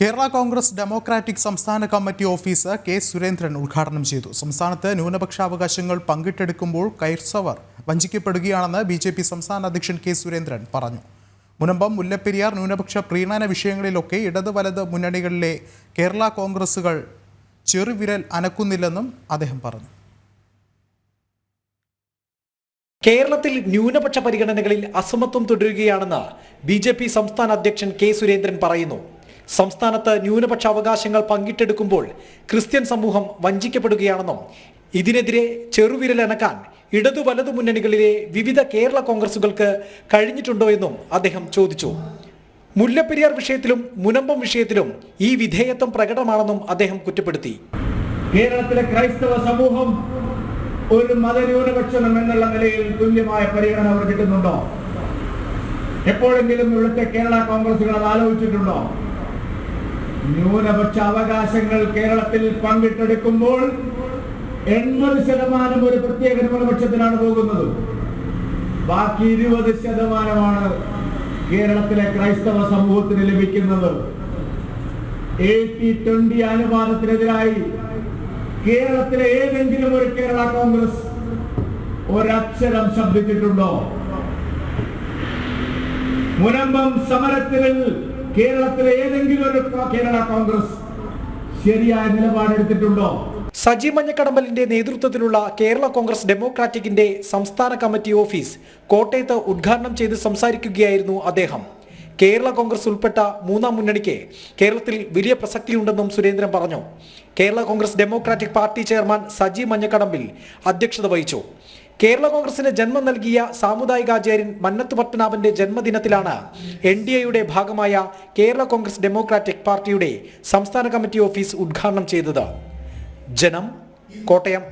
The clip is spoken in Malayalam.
കേരള കോൺഗ്രസ് ഡെമോക്രാറ്റിക് സംസ്ഥാന കമ്മിറ്റി ഓഫീസ് കെ സുരേന്ദ്രൻ ഉദ്ഘാടനം ചെയ്തു. സംസ്ഥാനത്ത് ന്യൂനപക്ഷാവകാശങ്ങൾ പങ്കിട്ടെടുക്കുമ്പോൾ കൈർസവർ വഞ്ചിക്കപ്പെടുകയാണെന്ന് ബി ജെ പി സംസ്ഥാന അധ്യക്ഷൻ കെ സുരേന്ദ്രൻ പറഞ്ഞു. മുനമ്പം മുല്ലപ്പെരിയാർ ന്യൂനപക്ഷ പ്രീണന വിഷയങ്ങളിലൊക്കെ ഇടത് വലത് മുന്നണികളിലെ കേരള കോൺഗ്രസുകൾ ചെറുവിരൽ അനക്കുന്നില്ലെന്നും അദ്ദേഹം പറഞ്ഞു. കേരളത്തിൽ ന്യൂനപക്ഷ പരിഗണനകളിൽ അസമത്വം തുടരുകയാണെന്ന് ബി സംസ്ഥാന അധ്യക്ഷൻ കെ സുരേന്ദ്രൻ പറയുന്നു. സംസ്ഥാനത്ത് ന്യൂനപക്ഷ അവകാശങ്ങൾ പങ്കിട്ടെടുക്കുമ്പോൾ ക്രിസ്ത്യൻ സമൂഹം വഞ്ചിക്കപ്പെടുകയാണെന്നും ഇതിനെതിരെ ചെറുവിരലനക്കാൻ ഇടതു വലതു മുന്നണികളിലെ വിവിധ കേരള കോൺഗ്രസുകൾക്ക് കഴിഞ്ഞിട്ടുണ്ടോ എന്നും അദ്ദേഹം ചോദിച്ചു. മുല്ലപ്പെരിയാർ വിഷയത്തിലും മുനമ്പം വിഷയത്തിലും ഈ വിധേയത്വം പ്രകടമാണെന്നും അദ്ദേഹം കുറ്റപ്പെടുത്തി. കേരളത്തിലെ ക്രൈസ്തവ സമൂഹം ഒരു മതന്യൂനപക്ഷം എന്നുള്ള നിലയിൽ തുല്യമായ പരിഗണന അവർ കിട്ടുന്നുണ്ടോ എപ്പോഴെങ്കിലും ഇവിടുത്തെ കേരള കോൺഗ്രസുകൾ അത് ആലോചിച്ചിട്ടുണ്ടോ? ന്യൂനപക്ഷ അവകാശങ്ങൾ കേരളത്തിൽ പങ്കിട്ടെടുക്കുമ്പോൾ എൺപത് ശതമാനം ഒരു പ്രത്യേക ന്യൂനപക്ഷത്തിനാണ് പോകുന്നത്. ബാക്കി ഇരുപത് ശതമാനമാണ് കേരളത്തിലെ ക്രൈസ്തവ സമൂഹത്തിന് ലഭിക്കുന്നത്. അനുപാതത്തിനെതിരായി കേരളത്തിലെ ഏതെങ്കിലും ഒരു കേരള കോൺഗ്രസ് ഒരക്ഷരം ശബ്ദിച്ചിട്ടുണ്ടോ? മുനമ്പം സമരത്തിൽ കേരളത്തിലെ ഏതെങ്കിലും ഒരു കേരള കോൺഗ്രസ് ശരിയായ നിലപാടെടുത്തിട്ടുണ്ടോ? സജി മഞ്ഞക്കടമ്പലിന്റെ നേതൃത്വത്തിലുള്ള കേരള കോൺഗ്രസ് ഡെമോക്രാറ്റിക്കിന്റെ സംസ്ഥാന കമ്മിറ്റി ഓഫീസ് കോട്ടയത്ത് ഉദ്ഘാടനം ചെയ്ത് സംസാരിക്കുകയായിരുന്നു അദ്ദേഹം. കേരള കോൺഗ്രസ് ഉൾപ്പെട്ട മൂന്നാം മുന്നണിക്ക് കേരളത്തിൽ വലിയ പ്രസക്തിയുണ്ടെന്നും സുരേന്ദ്രൻ പറഞ്ഞു. Kerala Congress Democratic party chairman Saji Manjakkadambil അധ്യക്ഷത വഹിച്ചു. കേരള കോൺഗ്രസിന് ജന്മം നൽകിയ സാമുദായികാചാര്യൻ മന്നത്ത് പത്മനാഭന്റെ ജന്മദിനത്തിലാണ് എൻ ഡി എയുടെ ഭാഗമായ കേരള കോൺഗ്രസ് ഡെമോക്രാറ്റിക് പാർട്ടിയുടെ സംസ്ഥാന കമ്മിറ്റി ഓഫീസ് ഉദ്ഘാടനം ചെയ്തത്. ജനം കോട്ടയം.